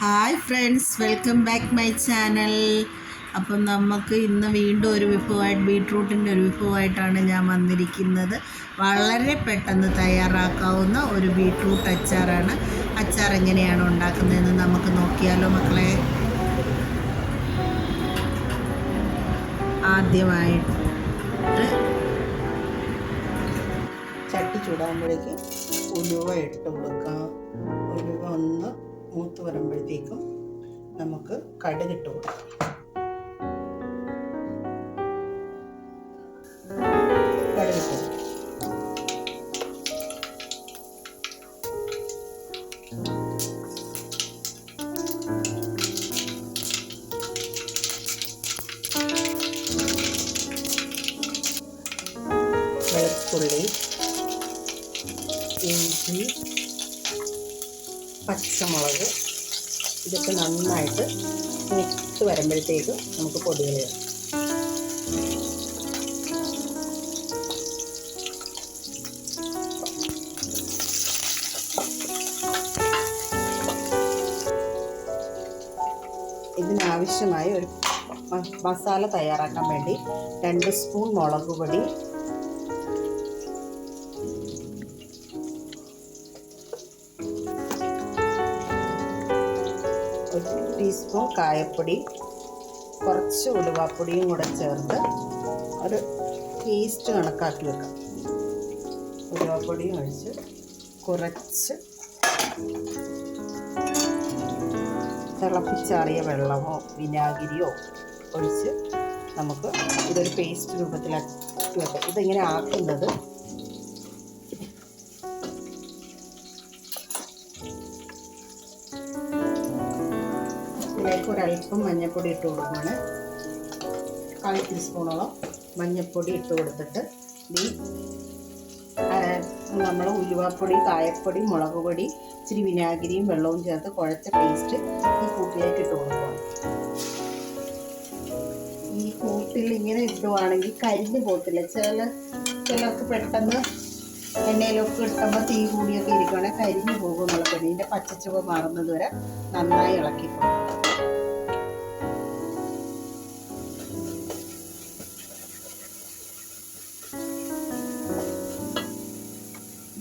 Hi friends welcome back my channel അപ്പം നമുക്ക് ഇന്ന് വീണ്ടും ഒരു വിഭവമായിട്ട് ബീട്രൂട്ടിന്റെ ഒരു വിഭവമായിട്ടാണ് ഞാൻ വന്നിരിക്കുന്നത്. വളരെ പെട്ടെന്ന് തയ്യാറാക്കാവുന്ന ഒരു ബീട്രൂട്ട് അച്ചാറാണ്. അച്ചാർ എങ്ങനെയാണ് ഉണ്ടാക്കുന്നതെന്ന് നമുക്ക് നോക്കിയാലോ മക്കളെ? ആദ്യമായിട്ട് ചട്ടി ചൂടാകുമ്പോഴേക്ക് ഉലുവ ഇട്ട് കൊടുക്കാം. ഉലുവ ഒന്ന് മൂത്ത് വരുമ്പോഴത്തേക്കും നമുക്ക് കടുകിട്ട് കൊടുക്കാം കടുകിട്ട് കൊടുക്കാം. വെളുത്തുള്ളി ഇഞ്ചി പച്ചമുളക് ഇതൊക്കെ നന്നായിട്ട് മിക്സ് വരുമ്പോഴത്തേക്ക് നമുക്ക് പൊടികൾ ചേർക്കാം ഇതിനാവശ്യമായ ഒരു മസാല തയ്യാറാക്കാൻ വേണ്ടി രണ്ട് സ്പൂൺ മുളക് പൊടി ടീസ്പൂൺ കായപ്പൊടി കുറച്ച് ഉലുവാപ്പൊടിയും കൂടെ ചേർത്ത് ഒരു പേസ്റ്റ് കണക്കാക്കി വെക്കാം. ഉലുവാപ്പൊടിയും ഒഴിച്ച് കുറച്ച് തിളപ്പിച്ചാറിയ വെള്ളമോ വിനാഗിരിയോ ഒഴിച്ച് നമുക്ക് ഇതൊരു പേസ്റ്റ് രൂപത്തിലാക്കി വെക്കാം. ഇതിങ്ങനെ ആക്കുന്നത് ഇതിലേക്ക് ഒരല്പം മഞ്ഞൾപ്പൊടി ഇട്ട് കൊടുക്കുകയാണ്. കാൽ ടീസ്പൂണോളം മഞ്ഞൾപ്പൊടി ഇട്ട് കൊടുത്തിട്ട് ഈ നമ്മൾ ഉലുവാപ്പൊടി കായപ്പൊടി മുളക് പൊടി ഇച്ചിരി വിനാഗിരിയും വെള്ളവും ചേർത്ത് കുഴച്ച പേസ്റ്റ് ഈ കൂട്ടിലേക്ക് ഇട്ട് കൊടുക്കണം ഈ കൂട്ടിൽ ഇങ്ങനെ ഇടുവാണെങ്കിൽ കരിഞ്ഞു പോകത്തില്ല. ചില ചിലർക്ക് പെട്ടെന്ന് എണ്ണയിലൊക്കെ ഇട്ടുമ്പോൾ തീ കൂടിയൊക്കെ ഇരിക്കുകയാണെങ്കിൽ കരിഞ്ഞു പോകും എന്നുള്ള പേടി പച്ചച്ചുവ മാറുന്നത് വരെ നന്നായി ഇളക്കി കൊടുക്കണം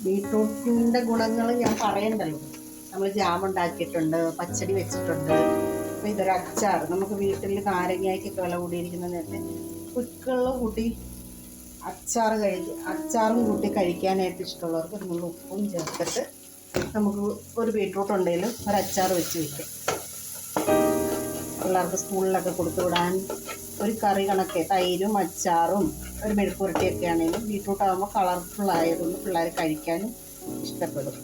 ബീട്രൂട്ടിന്റെ ഗുണങ്ങൾ ഞാൻ പറയണ്ടല്ലോ. നമ്മൾ ജാം ഉണ്ടാക്കിയിട്ടുണ്ട് പച്ചടി വെച്ചിട്ടുണ്ട്. അപ്പോൾ ഇതൊരു അച്ചാർ നമുക്ക് വീട്ടിൽ നാരങ്ങയ്ക്കൊക്കെ വില കൂടിയിരിക്കുന്ന നേരത്തെ കുക്കറിൽ കൂട്ടി അച്ചാർ കഴിക്കുക അച്ചാറും കൂട്ടി കഴിക്കാനായിട്ട് ഇഷ്ടമുള്ളവർക്ക് നമ്മൾ ഉപ്പും ചേർത്തിട്ട് നമുക്ക് ഒരു ബീട്രൂട്ട് ഉണ്ടെങ്കിലും ഒരു അച്ചാർ വെച്ച് വയ്ക്കാം പിള്ളേർക്ക് സ്കൂളിലൊക്കെ കൊടുത്തു വിടാൻ ഒരു കറി കണക്കെ തൈരും അച്ചാറും ഒരു മെഴുക്കുരട്ടിയൊക്കെ ആണെങ്കിലും ബീട്രൂട്ട് ആകുമ്പോൾ കളർഫുൾ ആയതുകൊണ്ട് പിള്ളേർ കഴിക്കാനും ഇഷ്ടപ്പെടും.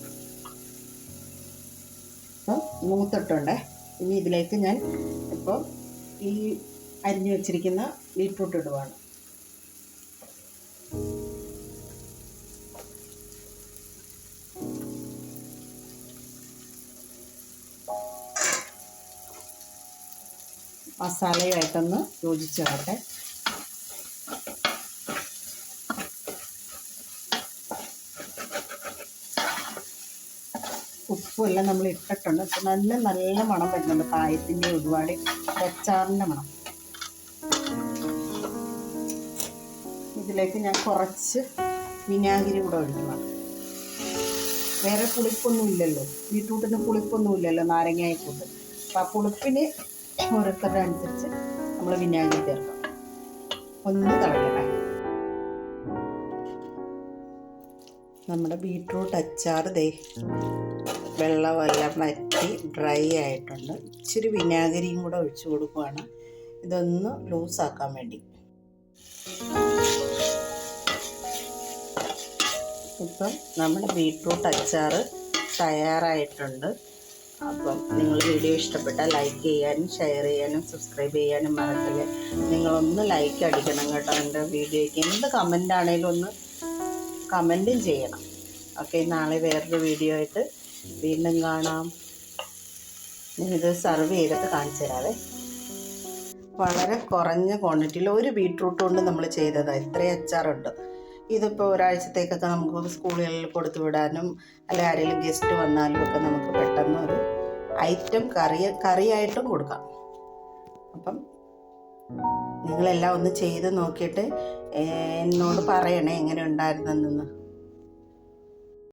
അപ്പം മൂത്തിട്ടുണ്ട്. ഇനി ഇതിലേക്ക് ഞാൻ ഇപ്പോൾ ഈ അരിഞ്ഞു വെച്ചിരിക്കുന്ന ബീട്രൂട്ട് ഇടുവാണ്. മസാലയുമായിട്ടൊന്ന് ഉപ്പും എല്ലാം നമ്മൾ ഇട്ടിട്ടുണ്ട്. നല്ല നല്ല മണം വരുന്നുണ്ട്. പായത്തിന്റെ ഒരുപാട് അച്ചാറിന്റെ മണം. ഇതിലേക്ക് ഞാൻ കുറച്ച് വിനാഗിരി കൂടെ ഒഴിക്കണം. വേറെ പുളിപ്പൊന്നും ഇല്ലല്ലോ. ബീട്രൂട്ടിന് പുളിപ്പൊന്നും ഇല്ലല്ലോ. നാരങ്ങയെ കൂട്ട്. അപ്പം ആ പുളിപ്പിന് ഓരോരുത്തരുടെ അനുസരിച്ച് നമ്മൾ വിനാഗിരി ചേർക്കാം. ഒന്ന് തിളക്കട്ടെ. നമ്മുടെ ബീട്രൂട്ട് അച്ചാർ ദേ വെള്ളമെല്ലാം വറ്റി ഡ്രൈ ആയിട്ടുണ്ട്. ഇച്ചിരി വിനാഗിരിയും കൂടെ ഒഴിച്ചു കൊടുക്കുകയാണ് ഇതൊന്ന് ലൂസാക്കാൻ വേണ്ടി. ഇപ്പം നമ്മുടെ ബീട്രൂട്ട് അച്ചാർ തയ്യാറായിട്ടുണ്ട്. അപ്പം നിങ്ങൾ വീഡിയോ ഇഷ്ടപ്പെട്ടാൽ ലൈക്ക് ചെയ്യാനും ഷെയർ ചെയ്യാനും സബ്സ്ക്രൈബ് ചെയ്യാനും മറക്കില്ല. നിങ്ങളൊന്ന് ലൈക്ക് അടിക്കണം കേട്ടോ എന്റെ വീഡിയോയ്ക്ക്. എന്ത് കമന്റ് ആണെങ്കിലും ഒന്ന് കമന്റും ചെയ്യണം. ഓക്കെ നാളെ വേറൊരു വീഡിയോ ആയിട്ട് വീണ്ടും കാണാം. ഞാനിത് സർവ് ചെയ്തിട്ട് കാണിച്ചു തരാവേ. വളരെ കുറഞ്ഞ ക്വാണ്ടിറ്റിയിൽ ഒരു ബീട്രൂട്ട് കൊണ്ട് നമ്മൾ ചെയ്തതാണ് ഇത്രയും അച്ചാറുണ്ട്. ഇതിപ്പോൾ ഒരാഴ്ചത്തേക്കൊക്കെ നമുക്ക് സ്കൂളുകളിൽ കൊടുത്തു വിടാനും അല്ലെ ആരെങ്കിലും ഗസ്റ്റ് വന്നാലും ഒക്കെ നമുക്ക് പെട്ടെന്ന് ഒരു ഐറ്റം കറി കറിയായിട്ടും കൊടുക്കാം. അപ്പം നിങ്ങളെല്ലാം ഒന്ന് ചെയ്ത് നോക്കിയിട്ട് എന്നോട് പറയണേ എങ്ങനെ ഉണ്ടായിരുന്നെന്ന്.